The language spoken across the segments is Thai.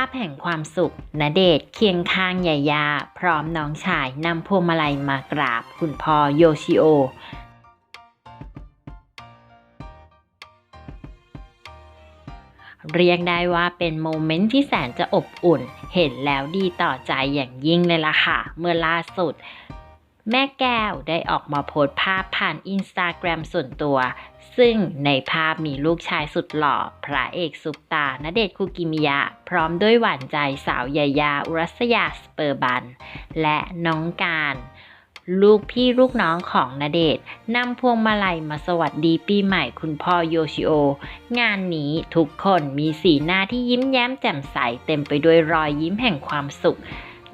าพแห่งความสุขณเดชเคียงข้างยายา พร้อมน้องชายนำพวงมาลัยมากราบคุณพ่อโยชิโอเรียกได้ว่าเป็นโมเมนต์ที่แสนจะอบอุ่น เห็นแล้วดีต่อใจอย่างยิ่งเลยล่ะค่ะ เมื่อล่าสุด แม่แก้วได้ออกมาโพสภาพผ่านอินสตาแกรมส่วนตัว ซึ่งในภาพมีลูกชายสุดหล่อ พระเอกซุปตาณเดชคุกิมิยะ พร้อมด้วยหวานใจสาวยายาอุรัสยาสเปอร์บัน และน้องการ ลูกพี่ลูกน้องของณเดชนำพวงมาลัยมาสวัสดีปีใหม่คุณพ่อโยชิโอ งานนี้ทุกคนมีสีหน้าที่ยิ้มแย้มแจ่มใสเต็มไปด้วยรอยยิ้มแห่งความสุข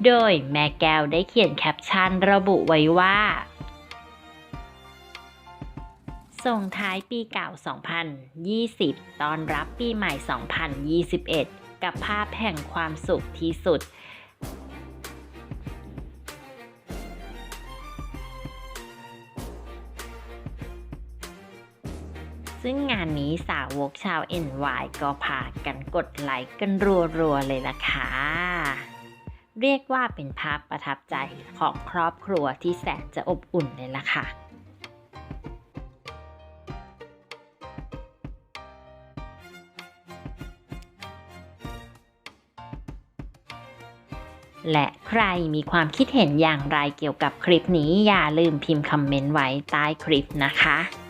โดยแม่แก้วได้เขียนแคปชั่นระบุไว้ว่า ส่งท้ายปีเก่า 2020ตอนรับปีใหม่ 2021 กับภาพแห่งความสุขที่สุดซึ่งงานนี้สาวกชาว NY ก็พากันกดไลค์กันรัวๆเลยล่ะค่ะ เรียกว่าเป็นภาพประทับใจของครอบครัวที่แสนจะอบอุ่นเลยล่ะค่ะและใครมีความคิดเห็นอย่างไรเกี่ยวกับคลิปนี้อย่าลืมพิมพ์คอมเมนต์ไว้ใต้คลิปนะคะ